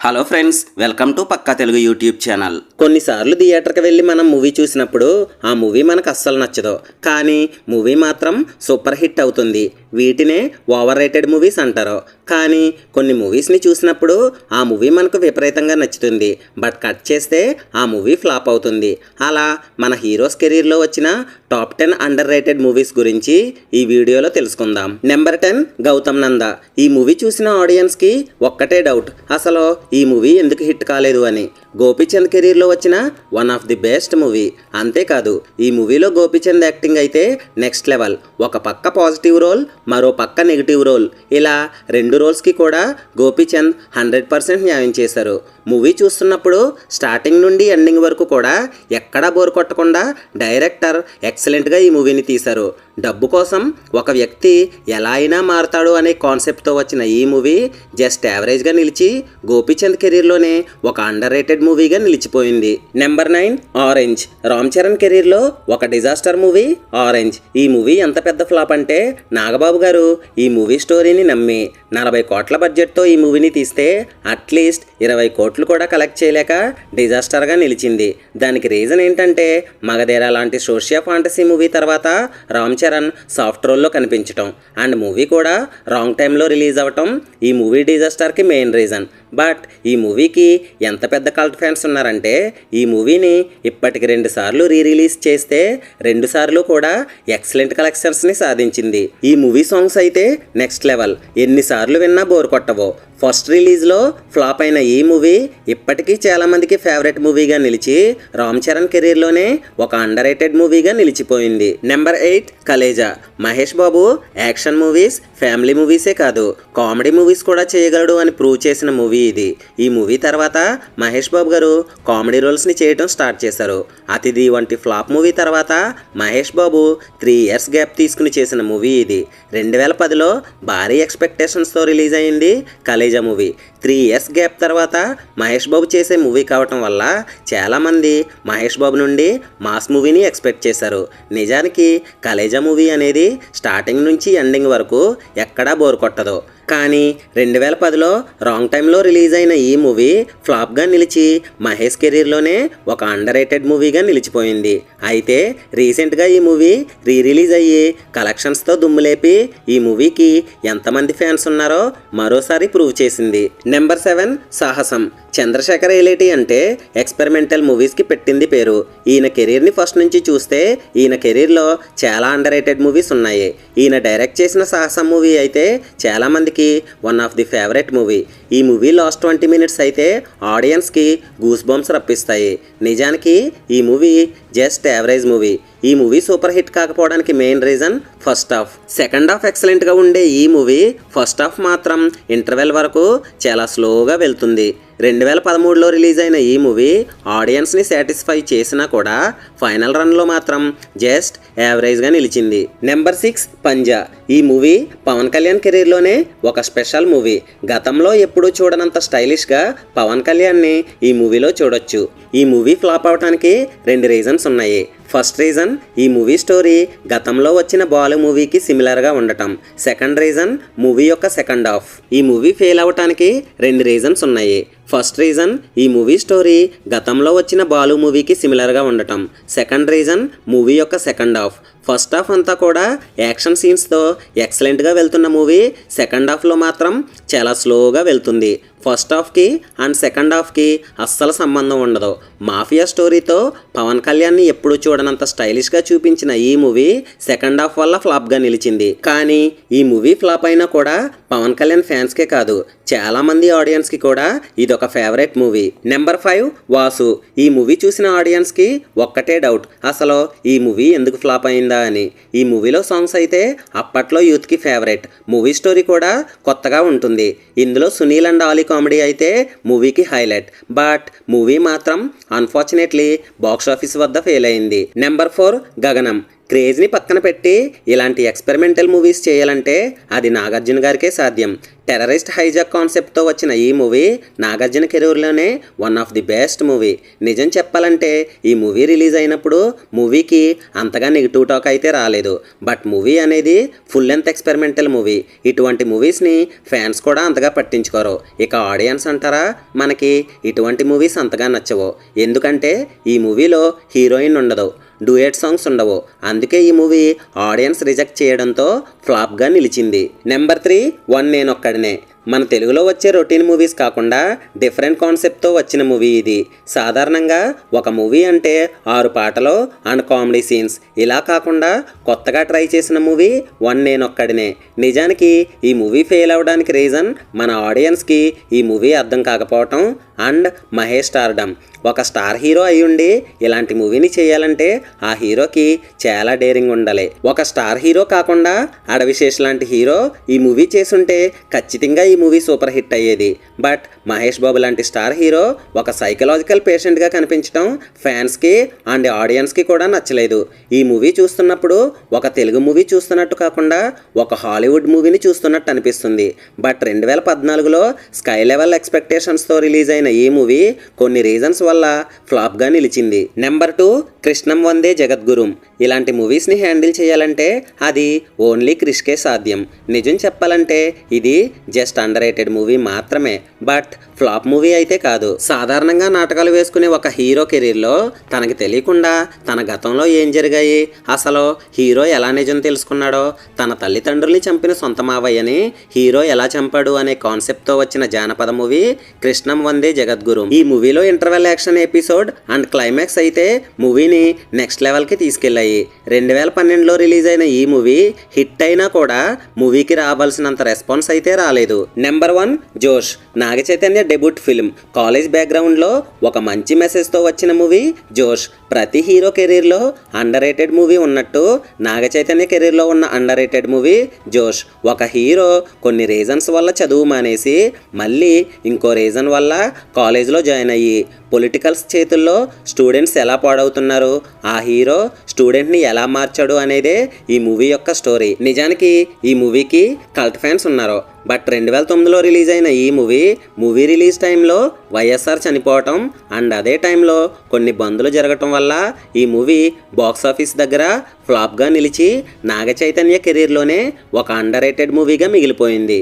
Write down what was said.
Hello friends welcome to Pakka Telugu YouTube channel కొన్నిసార్లు థియేటర్కి వెళ్ళి మనం మూవీ చూసినప్పుడు ఆ మూవీ మనకు అస్సలు నచ్చదు. కానీ మూవీ మాత్రం సూపర్ హిట్ అవుతుంది. వీటినే ఓవర్ రేటెడ్ మూవీస్ అంటారు. కానీ కొన్ని మూవీస్ని చూసినప్పుడు ఆ మూవీ మనకు విపరీతంగా నచ్చుతుంది. బట్ కట్ చేస్తే ఆ మూవీ ఫ్లాప్ అవుతుంది. అలా మన హీరోస్ కెరీర్లో వచ్చిన top ten underrated movies గురించి ఈ వీడియోలో తెలుసుకుందాం. Number ten Gautam Nanda. ఈ మూవీ చూసిన ఆడియన్స్కి ఒక్కటే డౌట్ అసలు ఈ మూవీ ఎందుకు హిట్ కాలేదు అని. గోపీచంద్ కెరీర్లో వచ్చిన one of the best movie అంతేకాదు ఈ మూవీలో గోపీచంద్ యాక్టింగ్ అయితే నెక్స్ట్ లెవెల్ ఒక పక్క పాజిటివ్ రోల్ మరో పక్క నెగిటివ్ రోల్ ఇలా రెండు రోల్స్కి కూడా గోపీచంద్ హండ్రెడ్ పర్సెంట్ న్యాయం చేశారు. మూవీ చూస్తున్నప్పుడు స్టార్టింగ్ నుండి ఎండింగ్ వరకు కూడా ఎక్కడా బోర్ కొట్టకుండా డైరెక్టర్ ఎక్సలెంట్గా ఈ మూవీని తీశారు. డబ్బు కోసం ఒక వ్యక్తి ఎలా అయినా మారుతాడు అనే కాన్సెప్ట్తో వచ్చిన ఈ మూవీ జస్ట్ యావరేజ్గా నిలిచి గోపీచంద్ కెరీర్లోనే ఒక అండర్ రేటెడ్ మూవీగా నిలిచిపోయింది. Number nine Orange Ram Charan కెరీర్లో ఒక డిజాస్టర్ మూవీ ఆరెంజ్ ఈ మూవీ ఎంత పెద్ద ఫ్లాప్ అంటే నాగబాబు గారు ఈ మూవీ స్టోరీని నమ్మి నలభై కోట్ల బడ్జెట్తో ఈ మూవీని తీస్తే అట్లీస్ట్ ఇరవై కోట్లు కూడా కలెక్ట్ చేయలేక డిజాస్టర్గా నిలిచింది. దానికి రీజన్ ఏంటంటే మగధేరా లాంటి సోషియా ఫాంటసీ మూవీ తర్వాత రామ్ చరణ్ సాఫ్ట్ రోల్లో కనిపించటం. అండ్ మూవీ కూడా రాంగ్ టైంలో రిలీజ్ అవ్వటం ఈ మూవీ డిజాస్టర్కి మెయిన్ రీజన్. బట్ ఈ మూవీకి ఎంత పెద్ద కల్ట్ ఫ్యాన్స్ ఉన్నారంటే ఈ మూవీని ఇప్పటికి రెండు సార్లు రీ రిలీజ్ చేస్తే రెండు సార్లు కూడా ఎక్సలెంట్ కలెక్షన్స్ని సాధించింది. ఈ మూవీ సాంగ్స్ అయితే నెక్స్ట్ లెవెల్. ఎన్నిసార్లు విన్నా బోర్ కొట్టవో. ఫస్ట్ రిలీజ్లో ఫ్లాప్ అయిన ఈ మూవీ ఇప్పటికీ చాలామందికి ఫేవరెట్ మూవీగా నిలిచి రామ్ చరణ్ కెరీర్లోనే ఒక అండర్ రేటెడ్ మూవీగా నిలిచిపోయింది. Number eight Khaleja. Mahesh Babu action movies family మూవీసే కాదు కామెడీ మూవీస్ కూడా చేయగలడు అని ప్రూవ్ చేసిన మూవీ ఇది. ఈ మూవీ తర్వాత మహేష్ బాబు గారు కామెడీ రోల్స్ని చేయడం స్టార్ట్ చేశారు. అతిథి వంటి ఫ్లాప్ మూవీ తర్వాత Mahesh Babu three years gap తీసుకుని చేసిన మూవీ ఇది. రెండు వేల పదిలో భారీ ఎక్స్పెక్టేషన్స్తో రిలీజ్ అయింది Khaleja movie. Three years gap తర్వాత మహేష్ బాబు చేసే మూవీ కావటం వల్ల చాలామంది మహేష్ బాబు నుండి మాస్ మూవీని ఎక్స్పెక్ట్ చేశారు. నిజానికి కలేజా మూవీ అనేది స్టార్టింగ్ నుంచి ఎండింగ్ వరకు ఎక్కడా బోర్ కొట్టదు. కానీ రెండు వేల పదిలో రాంగ్ టైంలో రిలీజ్ అయిన ఈ మూవీ ఫ్లాప్గా నిలిచి మహేష్ కెరీర్లోనే ఒక అండర్ రేటెడ్ మూవీగా నిలిచిపోయింది. అయితే రీసెంట్గా ఈ మూవీ రీ రిలీజ్ అయ్యి కలెక్షన్స్తో దుమ్ములేపి ఈ మూవీకి ఎంతమంది ఫ్యాన్స్ ఉన్నారో మరోసారి ప్రూవ్ చేసింది. నెంబర్ సెవెన్ సాహసం. చంద్రశేఖర్ ఏలేటి అంటే ఎక్స్పెరిమెంటల్ మూవీస్కి పెట్టింది పేరు. ఈయన కెరీర్ని ఫస్ట్ నుంచి చూస్తే ఈయన కెరీర్లో చాలా అండర్ రేటెడ్ మూవీస్ ఉన్నాయి. ఈయన డైరెక్ట్ చేసిన సాహసం మూవీ అయితే చాలామందికి one of the favourite movie ఈ మూవీ లాస్ట్ ట్వంటీ మినిట్స్ అయితే ఆడియన్స్కి గూస్ బంప్స్ రప్పిస్తాయి. నిజానికి ఈ మూవీ జస్ట్ యావరేజ్ మూవీ ఈ movie super hit కాకపోవడానికి main reason first half second half ఎక్సలెంట్గా ఉండే ఈ మూవీ ఫస్ట్ హాఫ్ మాత్రం ఇంటర్వెల్ వరకు చాలా స్లోగా వెళ్తుంది. రెండు వేల పదమూడులో రిలీజ్ అయిన ఈ మూవీ ఆడియన్స్ని సాటిస్ఫై చేసినా కూడా ఫైనల్ రన్లో మాత్రం జస్ట్ యావరేజ్గా నిలిచింది. Number six Panja. ఈ మూవీ పవన్ కళ్యాణ్ కెరీర్లోనే ఒక స్పెషల్ మూవీ. గతంలో ఎప్పుడూ చూడనంత స్టైలిష్గా పవన్ కళ్యాణ్ని ఈ మూవీలో చూడొచ్చు. ఈ మూవీ ఫ్లాప్ అవడానికి రెండు రీజన్స్ ఉన్నాయి. ఫస్ట్ రీజన్ ఈ మూవీ స్టోరీ గతంలో వచ్చిన బాలు మూవీకి సిమిలర్గా ఉండటం. సెకండ్ రీజన్ మూవీ యొక్క సెకండ్ హాఫ్. ఈ మూవీ ఫెయిల్ అవటానికి రెండు రీజన్స్ ఉన్నాయి. ఫస్ట్ రీజన్ ఈ మూవీ స్టోరీ గతంలో వచ్చిన బాలు మూవీకి సిమిలర్గా ఉండటం. సెకండ్ రీజన్ మూవీ యొక్క సెకండ్ హాఫ్. ఫస్ట్ హాఫ్ అంతా కూడా యాక్షన్ సీన్స్తో ఎక్సలెంట్గా వెళ్తున్న మూవీ సెకండ్ హాఫ్లో మాత్రం చాలా స్లోగా వెళ్తుంది. ఫస్ట్ హాఫ్కి అండ్ సెకండ్ హాఫ్కి అస్సలు సంబంధం ఉండదు. మాఫియా స్టోరీతో పవన్ కళ్యాణ్ని ఎప్పుడూ చూడనంత స్టైలిష్గా చూపించిన ఈ మూవీ సెకండ్ హాఫ్ వల్ల ఫ్లాప్గా నిలిచింది. కానీ ఈ మూవీ ఫ్లాప్ అయినా కూడా పవన్ కళ్యాణ్ ఫ్యాన్స్కే కాదు చాలామంది ఆడియన్స్కి కూడా ఇది ఒక favourite movie. Number five Vasu. ఈ మూవీ చూసిన ఆడియన్స్కి ఒక్కటే డౌట్ అసలు ఈ మూవీ ఎందుకు ఫ్లాప్ అయిందా? అని. ఈ మూవీలో సాంగ్స్ అయితే అప్పట్లో యూత్కి ఫేవరెట్. మూవీ స్టోరీ కూడా కొత్తగా ఉంటుంది. ఇందులో సునీల్ అండ్ ఆలీ కామెడీ అయితే మూవీకి హైలైట్. బట్ మూవీ మాత్రం అన్ఫార్చునేట్లీ బాక్స్ ఆఫీస్ వద్ద ఫెయిల్ అయింది. Number four Gaganam. క్రేజ్ని పక్కన పెట్టి ఇలాంటి ఎక్స్పెరిమెంటల్ మూవీస్ చేయాలంటే అది నాగార్జున గారికే సాధ్యం. టెర్రరిస్ట్ హైజాక్ కాన్సెప్ట్తో వచ్చిన ఈ movie Nagarjuna కెరీర్లోనే one of the best movie. నిజం చెప్పాలంటే ఈ మూవీ రిలీజ్ అయినప్పుడు మూవీకి అంతగా నెగిటివ్ టాక్ అయితే రాలేదు. బట్ మూవీ అనేది ఫుల్ లెంత్ ఎక్స్పెరిమెంటల్ మూవీ. ఇటువంటి మూవీస్ని ఫ్యాన్స్ కూడా అంతగా పట్టించుకోరు. ఇక ఆడియన్స్ అంటారా? మనకి ఇటువంటి మూవీస్ అంతగా నచ్చవు. ఎందుకంటే ఈ మూవీలో హీరోయిన్ ఉండదు. డూయట్ సాంగ్స్ ఉండవు. అందుకే ఈ మూవీ ఆడియన్స్ రిజెక్ట్ చేయడంతో ఫ్లాప్గా నిలిచింది. నెంబర్ త్రీ వన్ నేనొక్కడనే మన తెలుగులో వచ్చే రొటీన్ మూవీస్ కాకుండా డిఫరెంట్ కాన్సెప్ట్తో వచ్చిన మూవీ ఇది. సాధారణంగా ఒక మూవీ అంటే ఆరు పాటలు అండ్ కామెడీ సీన్స్. ఇలా కాకుండా కొత్తగా ట్రై చేసిన మూవీ వన్ నేనొక్కడినే నిజానికి ఈ మూవీ ఫెయిల్ అవ్వడానికి రీజన్ మన ఆడియన్స్కి ఈ మూవీ అర్థం కాకపోవటం అండ్ మహేష్ స్టార్డమ్. ఒక స్టార్ హీరో అయి ఉండి ఇలాంటి మూవీని చేయాలంటే ఆ హీరోకి చాలా డేరింగ్ ఉండాలి. ఒక స్టార్ హీరో కాకుండా అడవిశేష్ లాంటి హీరో ఈ మూవీ చేసుంటే ఖచ్చితంగా ఈ మూవీ సూపర్ హిట్ అయ్యేది. బట్ మహేష్ బాబు లాంటి స్టార్ హీరో ఒక సైకలాజికల్ పేషెంట్గా కనిపించడం ఫ్యాన్స్కి అండ్ ఆడియన్స్కి కూడా నచ్చలేదు. ఈ మూవీ చూస్తున్నప్పుడు ఒక తెలుగు మూవీ చూస్తున్నట్టు కాకుండా ఒక హాలీవుడ్ మూవీని చూస్తున్నట్టు అనిపిస్తుంది. బట్ రెండు వేల పద్నాలుగులో స్కై లెవెల్ ఎక్స్పెక్టేషన్స్తో రిలీజ్ అయిన ఈ మూవీ కొన్ని రీజన్స్ వల్ల ఫ్లాప్గా నిలిచింది. Number two Krishnam Vande Jagadgurum. ఇలాంటి మూవీస్ని హ్యాండిల్ చేయాలంటే అది ఓన్లీ క్రిష్కే సాధ్యం. నిజం చెప్పాలంటే ఇది జస్ట్ అండర్ రేటెడ్ మూవీ మాత్రమే. బట్ ఫ్లాప్ మూవీ అయితే కాదు. సాధారణంగా నాటకాలు వేసుకునే ఒక హీరో కెరీర్లో తనకి తెలియకుండా తన గతంలో ఏం జరిగాయి? అసలు హీరో ఎలా నిజం తెలుసుకున్నాడో తన తల్లిదండ్రుల్ని చంపిన సొంత మావయ్యని హీరో ఎలా చంపాడు అనే కాన్సెప్ట్తో వచ్చిన జానపద మూవీ కృష్ణం వందే జగద్గురు. ఈ మూవీలో interval action episode and climax అయితే మూవీని నెక్స్ట్ లెవెల్కి తీసుకెళ్ళాయి. రెండు వేల పన్నెండులో రిలీజ్ అయిన ఈ మూవీ హిట్ అయినా కూడా మూవీకి రావాల్సినంత రెస్పాన్స్ అయితే రాలేదు. Number one Josh Naga Chaitanya debut film. College బ్యాక్గ్రౌండ్లో ఒక మంచి మెసేజ్తో వచ్చిన మూవీ జోష్. ప్రతి హీరో కెరీర్లో అండర్ రేటెడ్ మూవీ ఉన్నట్టు నాగ చైతన్య కెరీర్లో ఉన్న అండర్ రేటెడ్ మూవీ జోష్. ఒక హీరో కొన్ని రీజన్స్ వల్ల చదువు మానేసి మళ్ళీ ఇంకో రీజన్ వల్ల కాలేజ్లో జాయిన్ అయ్యి పొలిటికల్స్ చేతుల్లో స్టూడెంట్స్ ఎలా పాడవుతున్నారు? ఆ హీరో స్టూడెంట్ని ఎలా మార్చాడు అనేదే ఈ మూవీ యొక్క స్టోరీ. నిజానికి ఈ మూవీకి కల్ట్ ఫ్యాన్స్ ఉన్నారు. బట్ రెండు వేల తొమ్మిదిలో రిలీజ్ అయిన ఈ మూవీ మూవీ రిలీజ్ టైంలో వైఎస్ఆర్ చనిపోవటం అండ్ అదే టైంలో కొన్ని బందులు జరగటం వల్ల ఈ మూవీ బాక్స్ ఆఫీస్ దగ్గర ఫ్లాప్గా నిలిచి నాగ చైతన్య కెరీర్లోనే ఒక అండర్ రేటెడ్ మూవీగా మిగిలిపోయింది.